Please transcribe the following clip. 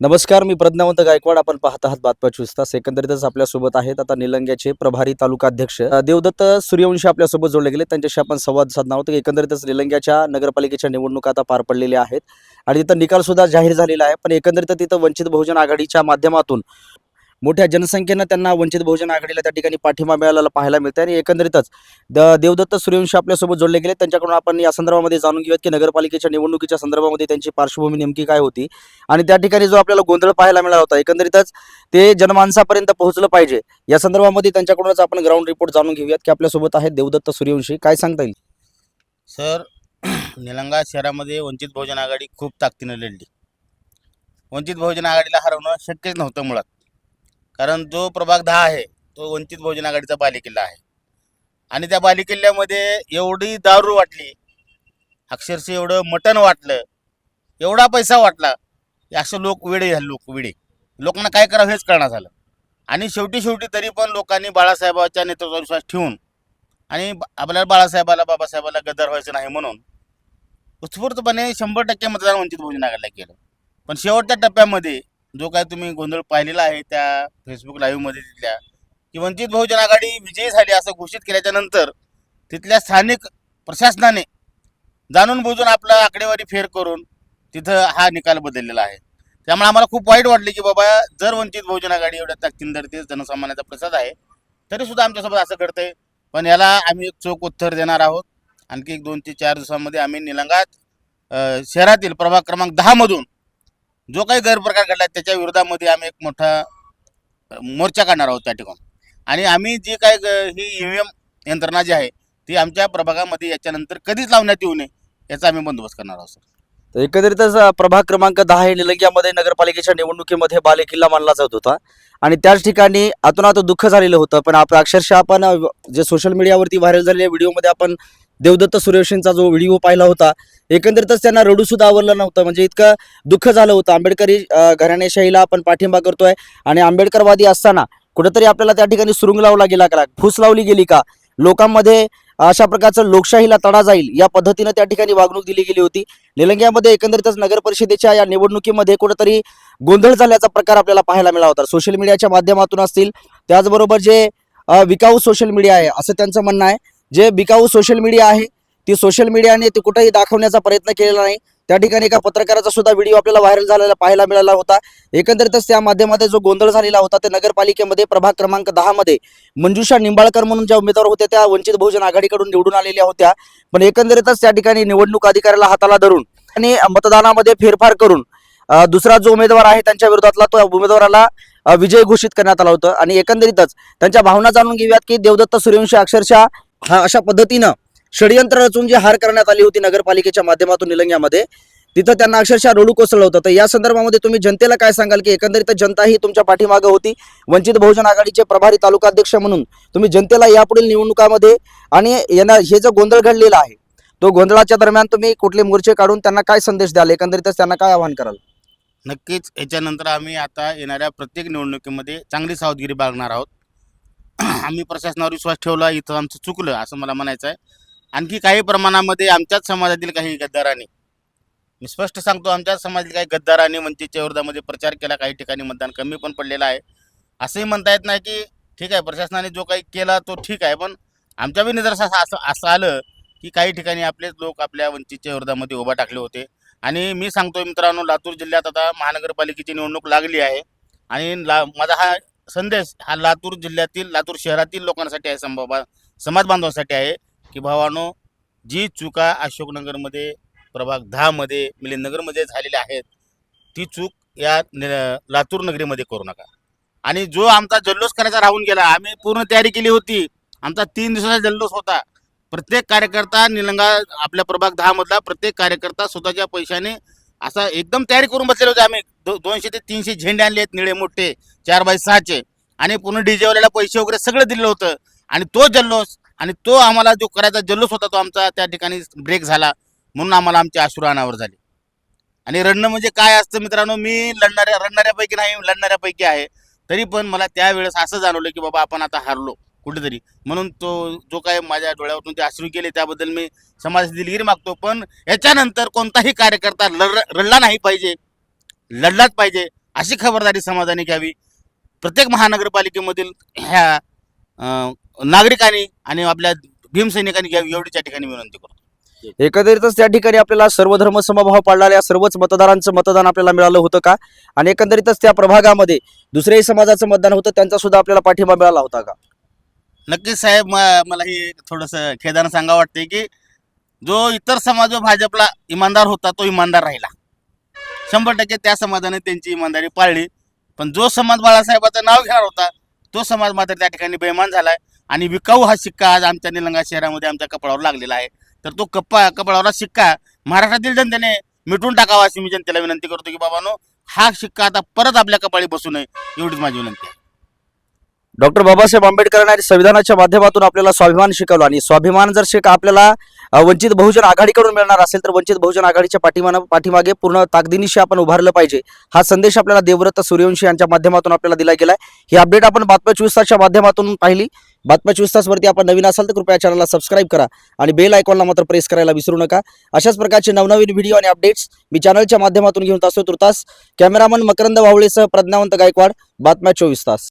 नमस्कार मी प्रज्ञावंत गायकवाड. आपण पाहत आहात बातम्या चोवीस तास. एकंदरीतच आपल्यासोबत आहेत आता निलंग्याचे प्रभारी तालुका अध्यक्ष देवदत्त सूर्यवंशी आपल्यासोबत जोडले गेले. त्यांच्याशी आपण संवाद साधणार आहोत. एकंदरीतच निलंग्याच्या नगरपालिकेच्या निवडणुका आता पार पडलेल्या आहेत. आणि तिथं निकालसुद्धा जाहीर झालेला आहे. पण एकंदरीत तिथं वंचित बहुजन आघाडीच्या माध्यमातून मोठ्या जनसंख्येनं त्यांना वंचित बहुजन आघाडीला त्या ठिकाणी पाठिंबा मिळालेला पाहायला मिळतं आणि एकंदरीतच द- देवदत्त सूर्यवंशी आपल्यासोबत जोडले गेले. त्यांच्याकडून आपण या संदर्भामध्ये जाणून घेऊयात की नगरपालिकेच्या निवडणुकीच्या संदर्भामध्ये त्यांची पार्श्वभूमी नेमकी काय होती. आणि त्या ठिकाणी जो आपल्याला गोंधळ पाहायला मिळाला होता एकंदरीतच ते जनमानसापर्यंत पोहोचलं पाहिजे. या संदर्भामध्ये त्यांच्याकडूनच आपण ग्राउंड रिपोर्ट जाणून घेऊयात की आपल्यासोबत आहेत देवदत्त सूर्यवंशी. काय सांगता येईल? सर निलंगा शहरामध्ये वंचित बहुजन आघाडी खूप ताकदीनं लढली. वंचित बहुजन आघाडीला हरवणं शक्यच नव्हतं मुळात. कारण जो प्रभाग दहा आहे तो वंचित बहुजन आघाडीचा बालेकिल्ला आहे. आणि त्या बालेकिल्ल्यामध्ये एवढी दारू वाटली अक्षरशः एवढं मटण वाटलं एवढा पैसा वाटला की असे लोक वेडे झाले लोक वेडे. लोकांना काय करावं हेच कळणार झालं. आणि शेवटी शेवटी तरी पण लोकांनी बाळासाहेबाच्या नेतृत्वावर विश्वास ठेवून आणि आपल्याला बाळासाहेबाला बाबासाहेबाला गद्दार व्हायचं नाही म्हणून उत्स्फूर्तपणे शंभर टक्के मतदान वंचित बहुजन आघाडीला केलं. पण शेवटच्या टप्प्यामध्ये जो काय तुम्ही गोंधळ पाहिलेला आहे त्या फेसबुक लाईव्हमध्ये तिथल्या की वंचित बहुजन आघाडी विजयी झाली असं घोषित केल्याच्यानंतर तिथल्या स्थानिक प्रशासनाने जाणून बुजून आपला आकडेवारी फेर करून तिथं हा निकाल बदललेला आहे. त्यामुळे आम्हाला खूप वाईट वाटले की बाबा जर वंचित बहुजन आघाडी एवढ्या ताकदीन ते जनसामान्याचा प्रसाद आहे तरी सुद्धा आमच्यासोबत असं घडतंय. पण याला आम्ही एक चोख उत्तर देणार आहोत. आणखी एक दोन ते चार दिवसामध्ये आम्ही निलंगात शहरातील प्रभाग क्रमांक दहामधून जो काही गैरप्रकार घडला त्याच्या विरोधामध्ये आम्ही एक मोठा मोर्चा काढणार आहोत त्या ठिकाणी. आणि आम्ही जी काय ग- ही ई व्ही एम यंत्रणा जी आहे ती आमच्या प्रभागामध्ये याच्यानंतर कधीच लावण्यात येऊ नये याचा आम्ही बंदोबस्त करणार आहोत सर. तर एकंदरीतच प्रभाग क्रमांक दहा हे निलंग्यामध्ये नगरपालिकेच्या निवडणुकीमध्ये बालेकिल्ला मानला जात होता. आणि त्याच ठिकाणी अतोनात दुःख झालेलं होतं पण आपण अक्षरशः आपण जे सोशल मीडियावरती व्हायरल झालेल्या व्हिडिओमध्ये आपण देवदत्त सूर्यवंशींचा जो व्हिडिओ पाहिला होता एकंदरीतच त्यांना रडूसुद्धा आवरलं नव्हतं. म्हणजे इतकं दुःख झालं होतं. आंबेडकरी घराण्याशाहीला घराणेशाहीला आपण पाठिंबा करतोय. आणि आंबेडकरवादी असताना कुठेतरी आपल्याला त्या ठिकाणी सुरुंग लावला गेला का? फूस लावली गेली का? लोकांमध्ये अशा प्रकारचं लोकशाहीला तडा जाईल या पद्धतीनं त्या ठिकाणी वागणूक दिली गेली होती. निलंग्यामध्ये एकंदरीतच नगर परिषदेच्या या निवडणुकीमध्ये कुठेतरी गोंधळ झाल्याचा प्रकार आपल्याला पाहायला मिळाला होता. सोशल मीडियाच्या माध्यमातून असतील त्याचबरोबर जे विकाऊ सोशल मीडिया आहे असं त्यांचं म्हणणं आहे. जे बिकाऊ सोशल मीडिया आहे ती सोशल मीडियाने ते कुठेही दाखवण्याचा प्रयत्न केलेला नाही. त्या ठिकाणी एका पत्रकाराचा सुद्धा व्हिडिओ आपल्याला व्हायरल झालेला पाहायला मिळाला होता. एकंदरीतच त्या माध्यमामध्ये जो गोंधळ झालेला होता ते नगरपालिकेमध्ये प्रभाग क्रमांक दहामध्ये मंजुषा निंबाळकर म्हणून ज्या उमेदवार होत्या त्या वंचित बहुजन आघाडीकडून निवडून आलेल्या होत्या. पण एकंदरीतच त्या ठिकाणी निवडणूक अधिकाऱ्याला हाताला धरून आणि मतदानामध्ये फेरफार करून दुसरा जो उमेदवार आहे त्यांच्या विरोधातला तो उमेदवाराला विजय घोषित करण्यात आला होता. आणि एकंदरीतच त्यांच्या भावना जाणून घेऊयात की देवदत्त सूर्यवंशी अक्षरशः हा अशा पद्धतीनं षडयंत्र रचून जी हार करण्यात आली होती नगरपालिकेच्या माध्यमातून निलंग्यामध्ये तिथं त्यांना अक्षरशः रोळू कोसळलं होतं. तर या संदर्भामध्ये तुम्ही जनतेला काय सांगाल की एकंदरीत जनता ही तुमच्या पाठीमागं होती? वंचित बहुजन आघाडीचे प्रभारी तालुका अध्यक्ष म्हणून तुम्ही जनतेला यापुढील निवडणुकामध्ये आणि येणार हे जो गोंधळ घडलेला आहे तो गोंधळाच्या दरम्यान तुम्ही कुठले मोर्चे काढून त्यांना काय संदेश द्याल? एकंदरीतच त्यांना काय आवाहन कराल? नक्कीच याच्यानंतर आम्ही आता येणाऱ्या प्रत्येक निवडणुकीमध्ये चांगली सावधगिरी बाळगणार आहोत. आम्ही प्रशासनावर विश्वास ठेवला इथं आमचं चुकलं असं मला म्हणायचं आहे. आणखी काही प्रमाणामध्ये आमच्याच समाजातील काही गद्दारांनी मी स्पष्ट सांगतो आमच्याच समाजातील काही गद्दारांनी म्हणजे वंचितच्या विरोधामध्ये प्रचार केला काही ठिकाणी मतदान कमी पण पडलेलं आहे. असंही म्हणता येत नाही की ठीक आहे प्रशासनाने जो काही केला तो ठीक आहे पण आमच्या बी निदर्शनास असं असं आलं की काही ठिकाणी आपलेच लोक आपल्या वंचितच्या विरोधामध्ये उभा टाकले होते. आणि मी सांगतो मित्रांनो लातूर जिल्ह्यात आता महानगरपालिकेची निवडणूक लागली आहे. आणि ला माझा हा संदेश हा लातूर जिल्ह्यातील लातूर शहरातील लोकांसाठी आहे संभा समाज बांधवांसाठी आहे. की भावानो जी चुका अशोकनगरमध्ये प्रभाग दहामध्ये मिलिंदनगरमध्ये झालेल्या आहेत ती चूक या नि- लातूर नगरीमध्ये करू नका. आणि जो आमचा जल्लोष करायचा राहून गेला आम्ही पूर्ण तयारी केली होती. आमचा तीन दिवसाचा जल्लोष होता. प्रत्येक कार्यकर्ता निलंगा आपल्या प्रभाग दहामधला प्रत्येक कार्यकर्ता स्वतःच्या पैशाने असा एकदम तयारी करून बसलेले होते आम्ही. दो दोनशे ते तीनशे झेंडे आणले आहेत निळे मोठे चार बाय सहाचे. आणि पूर्ण डीजेवाल्याला पैसे वगैरे सगळं दिलं होतं. आणि तो जल्लोष आणि तो आम्हाला जो करायचा जल्लोष होता तो आमचा त्या ठिकाणी ब्रेक झाला. म्हणून आम्हाला आमच्या अश्रू अनावर आणि रडणं म्हणजे काय असतं मित्रांनो मी लढणाऱ्या रडणाऱ्यापैकी नाही लढणाऱ्यापैकी आहे. तरी पण मला त्यावेळेस असं जाणवलं की बाबा आपण आता हारलो. कुठेतरी. म्हणून तो जो काय माझ्या डोळ्यावरून ते अश्रू केले त्याबद्दल मी समाजाची दिलगिरी मागतो. पण याच्यानंतर कोणताही कार्यकर्ता लढ रडला नाही पाहिजे. लढलाच पाहिजे. अशी खबरदारी समाजाने घ्यावी. प्रत्येक महानगरपालिकेमधील ह्या अं, नागरिकांनी आणि आपल्या भीमसैनिकांनी घ्यावी एवढी त्या ठिकाणी विनंती करतो. एकंदरीतच त्या ठिकाणी आपल्याला सर्वधर्म समभाव समभाव पाळणाऱ्या सर्वच मतदारांचं मतदान आपल्याला मिळालं होतं का? आणि एकंदरीतच त्या प्रभागामध्ये दुसऱ्याही समाजाचं मतदान होतं त्यांचा सुद्धा आपल्याला पाठिंबा मिळाला होता का? नक्कीच साहेब मला हे थोडंसं खेदानं सांगा वाटते की जो इतर समाज जो भाजपला इमानदार होता तो इमानदार राहिला. शंभर टक्के त्या समाजाने त्यांची इमानदारी पाळली. पण जो समाज बाळासाहेबाचं नाव घेणार होता तो समाज मात्र त्या ठिकाणी बेमान झालाय. आणि विकाऊ हा शिक्का आज आमच्या निलंगा शहरामध्ये आमच्या कपड्यावर लागलेला आहे. तर तो कप्पा कपडावरला शिक्का महाराष्ट्रातील जनतेने मिटून टाकावा अशी मी जनतेला विनंती करतो की बाबानो हा शिक्का आता परत आपल्या कपाळी बसू नये एवढीच माझी विनंती आहे. डॉक्टर बाबासाहेब आंबेडकरांनी संविधानाच्या माध्यमातून आपल्याला स्वाभिमान शिकवला आणि स्वाभिमान जर शिक आपल्याला वंचित बहुजन आघाडीकडून मिळणार असेल तर वंचित बहुजन आघाडीच्या पाठीमान पाठीमागे पूर्ण ताकदीनिशी आपण उभारलं पाहिजे. हा संदेश आपल्याला देवव्रत सूर्यवंशी यांच्या माध्यमातून आपल्याला दिला गेलाय. ही अपडेट आपण बातम्या चोवीस तासच्या माध्यमातून पाहिली. बातम्या चोवीस तासवरती आपण नवीन असाल तर कृपया चॅनलला सबस्क्राईब करा आणि बेल आयकॉनला मात्र प्रेस करायला विसरू नका. अशाच प्रकारचे नवनवीन व्हिडिओ आणि अपडेट्स मी चॅनलच्या माध्यमातून घेऊन असतो तुर्तास. कॅमेरामन मकरंद वावळेसह प्रज्ञावंत गायकवाड. बातम्या चोवीस तास.